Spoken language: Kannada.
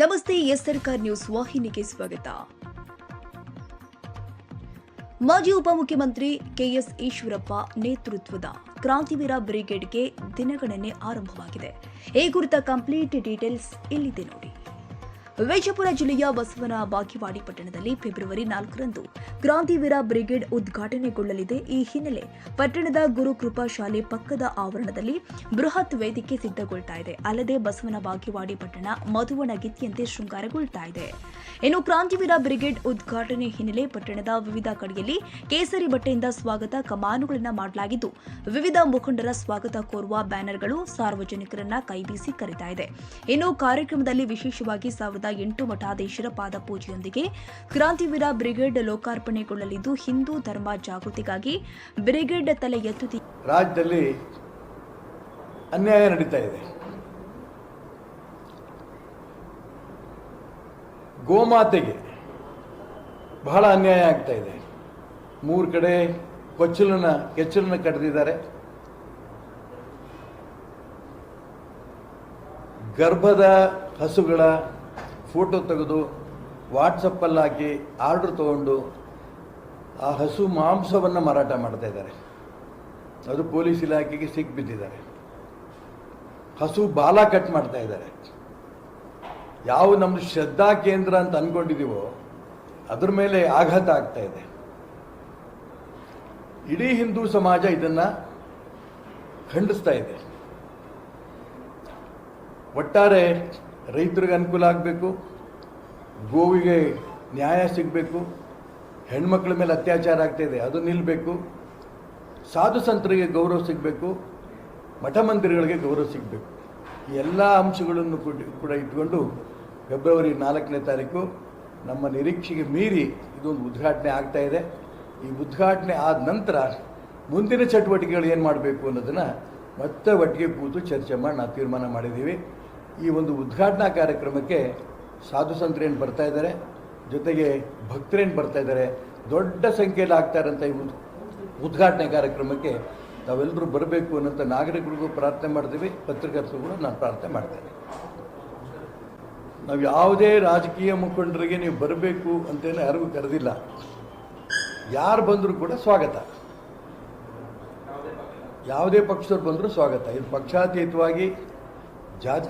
ನಮಸ್ತೆ, ಎಸ್ ಸರ್ಕಾರ್ ನ್ಯೂಸ್ ವಾಹಿನಿಗೆ ಸ್ವಾಗತ. ಮಾಜಿ ಉಪಮುಖ್ಯಮಂತ್ರಿ ಕೆಎಸ್ ಈಶ್ವರಪ್ಪ ನೇತೃತ್ವದ ಕ್ರಾಂತಿವೀರ ಬ್ರಿಗೇಡ್ಗೆ ದಿನಗಣನೆ ಆರಂಭವಾಗಿದೆ. ಈ ಕುರಿತ ಕಂಪ್ಲೀಟ್ ಡೀಟೇಲ್ಸ್ ಇಲ್ಲಿದೆ ನೋಡಿ. ವಿಜಯಪುರ ಜಿಲ್ಲೆಯ ಬಸವನ ಬಾಗಿವಾಡಿ ಪಟ್ಟಣದಲ್ಲಿ ಫೆಬ್ರವರಿ ನಾಲ್ಕರಂದು ಕ್ರಾಂತಿವೀರ ಬ್ರಿಗೇಡ್ ಉದ್ಘಾಟನೆಗೊಳ್ಳಲಿದೆ. ಈ ಹಿನ್ನೆಲೆ ಪಟ್ಟಣದ ಗುರುಕೃಪಾ ಶಾಲೆ ಪಕ್ಕದ ಆವರಣದಲ್ಲಿ ಬೃಹತ್ ವೇದಿಕೆ ಸಿದ್ಧಗೊಳ್ತಾ ಇದೆ. ಅಲ್ಲದೆ ಬಸವನ ಬಾಗಿವಾಡಿ ಪಟ್ಟಣ ಮಧುವಣ ಗಿತ್ತಿಯಂತೆ ಶೃಂಗಾರಗೊಳ್ತಾ ಇದೆ. ಇನ್ನು ಕ್ರಾಂತಿವೀರ ಬ್ರಿಗೇಡ್ ಉದ್ಘಾಟನೆ ಹಿನ್ನೆಲೆ ಪಟ್ಟಣದ ವಿವಿಧ ಕಡೆಯಲ್ಲಿ ಕೇಸರಿ ಬಟ್ಟೆಯಿಂದ ಸ್ವಾಗತ ಕಮಾನುಗಳನ್ನು ಮಾಡಲಾಗಿದ್ದು, ವಿವಿಧ ಮುಖಂಡರ ಸ್ವಾಗತ ಕೋರುವ ಬ್ಯಾನರ್ಗಳು ಸಾರ್ವಜನಿಕರನ್ನ ಕೈಬೀಸಿ ಕರೀತಾ ಇದೆ. ಇನ್ನು ಕಾರ್ಯಕ್ರಮದಲ್ಲಿ ವಿಶೇಷವಾಗಿ ಸಾವಿರದ ಎಂಟು ಮಠಾಧೀಶರ ಪಾದಪೂಜೆಯೊಂದಿಗೆ ಕ್ರಾಂತಿವೀರ ಬ್ರಿಗೇಡ್ ಲೋಕಾರ್ಪಣೆಗೊಳ್ಳಲಿದ್ದು ಹಿಂದೂ ಧರ್ಮ ಜಾಗೃತಿಗಾಗಿ ಬ್ರಿಗೇಡ್ ತಲೆ ಎತ್ತುತ್ತಿ ರಾಜ್ಯದಲ್ಲಿ ಅನ್ಯಾಯ ನಡೀತಾ ಇದೆ. ಗೋಮಾತೆಗೆ ಬಹಳ ಅನ್ಯಾಯ ಆಗ್ತಾ ಇದೆ. ಮೂರು ಕಡೆ ಕೊಚ್ಚಲನ್ನ, ಕೆಚ್ಚಲನ್ನ ಕಟ್ಟಿದ್ದಾರೆ ಗರ್ಭದ ಹಸುಗಳ ಫೋಟೋ ತೆಗೆದು ವಾಟ್ಸಪ್ಪಲ್ಲಿ ಹಾಕಿ ಆರ್ಡ್ರ್ ತೊಗೊಂಡು ಆ ಹಸು ಮಾಂಸವನ್ನು ಮಾರಾಟ ಮಾಡ್ತಾ ಇದ್ದಾರೆ. ಅದು ಪೊಲೀಸ್ ಇಲಾಖೆಗೆ ಸಿಕ್ಕಿ ಬಿದ್ದಿದ್ದಾರೆ ಹಸು ಬಾಲ ಕಟ್ ಮಾಡ್ತಾ ಇದ್ದಾರೆ. ಯಾವ ನಮ್ಮದು ಶ್ರದ್ಧಾ ಕೇಂದ್ರ ಅಂತ ಅಂದ್ಕೊಂಡಿದ್ದೀವೋ ಅದ್ರ ಮೇಲೆ ಆಘಾತ ಆಗ್ತಾ ಇದೆ. ಇಡೀ ಹಿಂದೂ ಸಮಾಜ ಇದನ್ನು ಖಂಡಿಸ್ತಾ ಇದೆ. ಒಟ್ಟಾರೆ ರೈತರಿಗೆ ಅನುಕೂಲ ಆಗಬೇಕು, ಗೋವಿಗೆ ನ್ಯಾಯ ಸಿಗಬೇಕು, ಹೆಣ್ಮಕ್ಳ ಮೇಲೆ ಅತ್ಯಾಚಾರ ಆಗ್ತಾಯಿದೆ ಅದು ನಿಲ್ಲಬೇಕು ಸಾಧು ಸಂತರಿಗೆ ಗೌರವ ಸಿಗಬೇಕು, ಮಠ ಮಂದಿರಗಳಿಗೆ ಗೌರವ ಸಿಗಬೇಕು. ಈ ಎಲ್ಲ ಅಂಶಗಳನ್ನು ಕೂಡ ಕೂಡ ಇಟ್ಕೊಂಡು ಫೆಬ್ರವರಿ ನಾಲ್ಕನೇ ತಾರೀಕು ನಮ್ಮ ನಿರೀಕ್ಷೆಗೆ ಮೀರಿ ಇದೊಂದು ಉದ್ಘಾಟನೆ ಆಗ್ತಾ ಇದೆ. ಈ ಉದ್ಘಾಟನೆ ಆದ ನಂತರ ಮುಂದಿನ ಚಟುವಟಿಕೆಗಳು ಏನು ಮಾಡಬೇಕು ಅನ್ನೋದನ್ನು ಮತ್ತೆ ಒಟ್ಟಿಗೆ ಕೂತು ಚರ್ಚೆ ಮಾಡಿ ನಾವು ತೀರ್ಮಾನ ಮಾಡಿದ್ದೀವಿ. ಈ ಒಂದು ಉದ್ಘಾಟನಾ ಕಾರ್ಯಕ್ರಮಕ್ಕೆ ಸಾಧು ಸಂತರೇನು ಬರ್ತಾ ಇದ್ದಾರೆ, ಜೊತೆಗೆ ಭಕ್ತರೇನು ಬರ್ತಾ ಇದ್ದಾರೆ, ದೊಡ್ಡ ಸಂಖ್ಯೆಯಲ್ಲಿ ಆಗ್ತಾ ಇರೋಂಥ ಈ ಉದ್ಘಾಟನೆ ಕಾರ್ಯಕ್ರಮಕ್ಕೆ ತಾವೆಲ್ಲರೂ ಬರಬೇಕು ಅನ್ನೋಂಥ ನಾಗರಿಕರಿಗೂ ಪ್ರಾರ್ಥನೆ ಮಾಡ್ತೀವಿ ಪತ್ರಕರ್ತರಿಗೂ ಕೂಡ ನಾನು ಪ್ರಾರ್ಥನೆ ಮಾಡ್ತೇನೆ. ನಾವು ಯಾವುದೇ ರಾಜಕೀಯ ಮುಖಂಡರಿಗೆ ನೀವು ಬರಬೇಕು ಅಂತೇನು ಯಾರಿಗೂ ಕರೆದಿಲ್ಲ. ಯಾರು ಬಂದರೂ ಕೂಡ ಸ್ವಾಗತ. ಯಾವುದೇ ಪಕ್ಷದವ್ರು ಬಂದರೂ ಸ್ವಾಗತ. ಇದು ಪಕ್ಷಾತೀತವಾಗಿ ಜಾತಿ